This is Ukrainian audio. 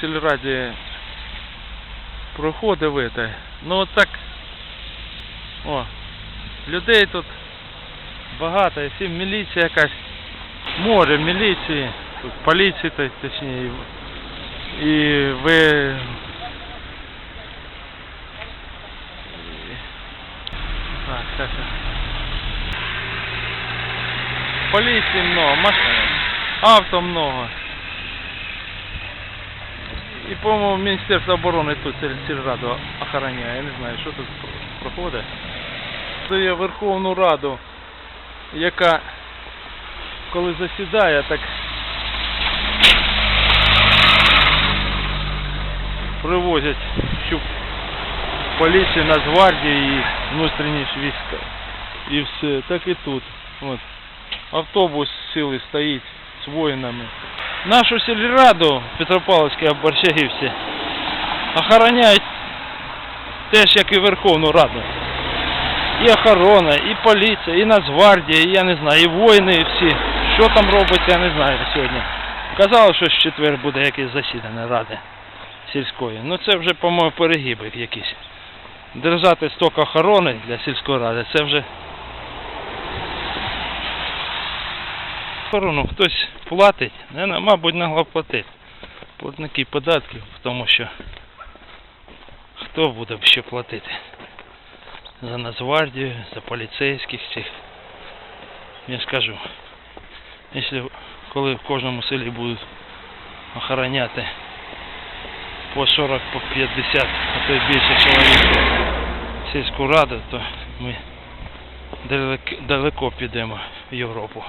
сільраді проходив это. Ну от так. О, людей тут багато, і всі міліція якась. Море міліції, тут поліції, то- точніше. І ви. Так, сейчас. Поліції много, машин, авто много. І, по-моєму, Міністерство оборони тут сіль- сільраду охороняє. Я не знаю, що тут про- проходить. Це є Верховну Раду, яка коли засідає, так привозять всю поліцію, Нацгвардію і внутрішні війська. І все, так і тут. От. Автобус цілий стоїть з воїнами. Нашу сільраду в Петропавловській Борщагівці охороняють теж як і Верховну Раду. І охорона, і поліція, і Нацгвардія, і я не знаю, і воїни, і всі. Що там робиться, я не знаю сьогодні. Казали, що в четвер буде якесь засідання ради сільської. Ну це вже, по-моєму, перегиби якісь. Держати стільки охорони для сільської ради, це вже охорону хтось платить, не, мабуть, нагло платити. Платники податків, тому що хто буде ще платити? За Нацгвардію, за поліцейських цих. Я ж кажу, якщо коли в кожному селі будуть охороняти по 40, по 50, а то й більше чоловік сільську раду, то ми далеко підемо в Європу.